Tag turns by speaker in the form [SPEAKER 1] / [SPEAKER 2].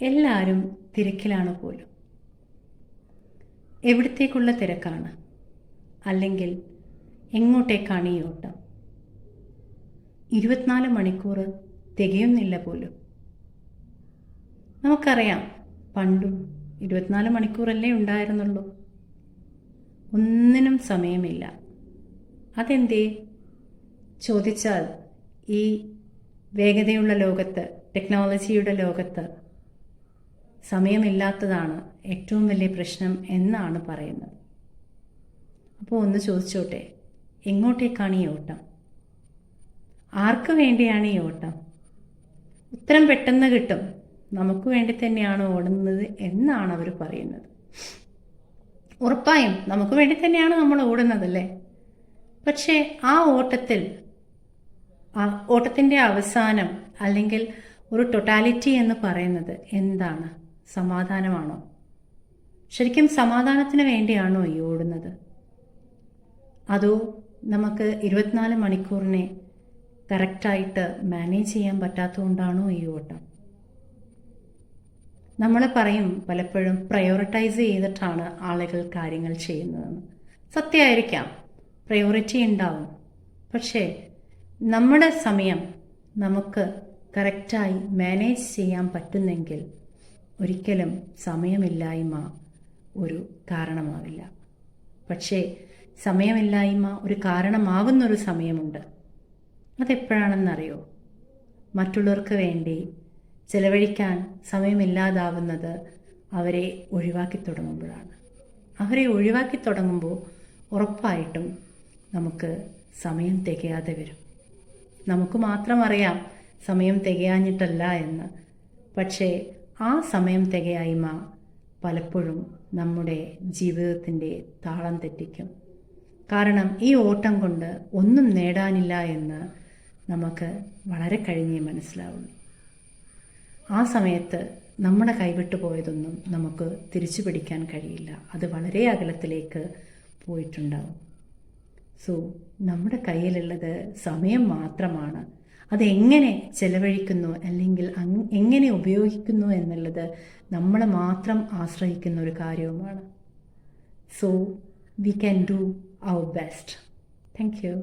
[SPEAKER 1] എല്ലാവരും തിരക്കിലാണ് പോലും. എവിടത്തേക്കുള്ള തിരക്കാണ്? അല്ലെങ്കിൽ എങ്ങോട്ടേക്കാണ് ഈ ഓട്ടം? ഇരുപത്തിനാല് മണിക്കൂർ തികയുന്നില്ല പോലും. നമുക്കറിയാം പണ്ടും ഇരുപത്തിനാല് മണിക്കൂറല്ലേ ഉണ്ടായിരുന്നുള്ളൂ. ഒന്നിനും സമയമില്ല. അതെന്തേ? ചോദിച്ചാൽ ഈ വേഗതയുള്ള ലോകത്ത് ടെക്നോളജിയുടെ ലോകത്ത് സമയമില്ലാത്തതാണ് ഏറ്റവും വലിയ പ്രശ്നം എന്നാണ് പറയുന്നത്. അപ്പോൾ ഒന്ന് ചോദിച്ചോട്ടെ എങ്ങോട്ടേക്കാണ് ഈ ഓട്ടം? ആർക്ക് വേണ്ടിയാണ് ഈ ഓട്ടം? ഉത്തരം പെട്ടെന്ന് കിട്ടും. നമുക്ക് വേണ്ടി തന്നെയാണ് ഓടുന്നത് എന്നാണ് അവർ പറയുന്നത്. ഉറപ്പായും നമുക്ക് വേണ്ടി തന്നെയാണ് നമ്മൾ ഓടുന്നതല്ലേ പക്ഷേ ആ ഓട്ടത്തിൽ ആ ഓട്ടത്തിന്റെ അവസാനം അല്ലെങ്കിൽ ഒരു ടൊട്ടാലിറ്റി എന്ന് പറയുന്നത് എന്താണ്? സമാധാനമാണോ? ശരിക്കും സമാധാനത്തിന് വേണ്ടിയാണോ ഈ ഓടുന്നത്? അതോ നമുക്ക് ഇരുപത്തിനാല് മണിക്കൂറിനെ കറക്റ്റായിട്ട് മാനേജ് ചെയ്യാൻ പറ്റാത്തതുകൊണ്ടാണോ ഈ ഓട്ടം? നമ്മൾ പറയും പലപ്പോഴും പ്രയോറിറ്റൈസ് ചെയ്തിട്ടാണ് ആളുകൾ കാര്യങ്ങൾ ചെയ്യുന്നതെന്ന്. സത്യമായിരിക്കാം പ്രയോറിറ്റി ഉണ്ടാവും. പക്ഷേ നമ്മുടെ സമയം നമുക്ക് കറക്റ്റായി മാനേജ് ചെയ്യാൻ പറ്റുന്നെങ്കിൽ ഒരിക്കലും സമയമില്ലായ്മ ഒരു കാരണമാവില്ല. പക്ഷേ സമയമില്ലായ്മ ഒരു കാരണമാവുന്നൊരു സമയമുണ്ട്. അതെപ്പോഴാണെന്നറിയോ? മറ്റുള്ളവർക്ക് വേണ്ടി ചെലവഴിക്കാൻ സമയമില്ലാതാവുന്നത് അവരെ ഒഴിവാക്കി തുടങ്ങുമ്പോഴാണ്. അവരെ ഒഴിവാക്കി തുടങ്ങുമ്പോൾ ഉറപ്പായിട്ടും നമുക്ക് സമയം തികയാതെ വരും. നമുക്ക് മാത്രം അറിയാം സമയം തികയാഞ്ഞിട്ടല്ല എന്ന്. പക്ഷേ ആ സമയം തികയായ്മ പലപ്പോഴും നമ്മുടെ ജീവിതത്തിന്റെ താളം തെറ്റിക്കും. കാരണം ഈ ഓട്ടം കൊണ്ട് ഒന്നും നേടാനില്ല എന്ന് നമുക്ക് വളരെ കഴിഞ്ഞേ മനസ്സിലാവുള്ളൂ. ആ സമയത്ത് നമ്മുടെ കൈവിട്ടു പോയതൊന്നും നമുക്ക് തിരിച്ചു പിടിക്കാൻ കഴിയില്ല. അത് വളരെ അകലത്തിലേക്ക് പോയിട്ടുണ്ടാവും. സോ നമ്മുടെ കയ്യിലുള്ളത് സമയം മാത്രമാണ്. അതെങ്ങനെ ചെലവഴിക്കുന്നു അല്ലെങ്കിൽ എങ്ങനെ ഉപയോഗിക്കുന്നു എന്നുള്ളത് നമ്മൾ മാത്രം ആശ്രയിക്കുന്ന ഒരു കാര്യവുമാണ്. So we can do our best thank you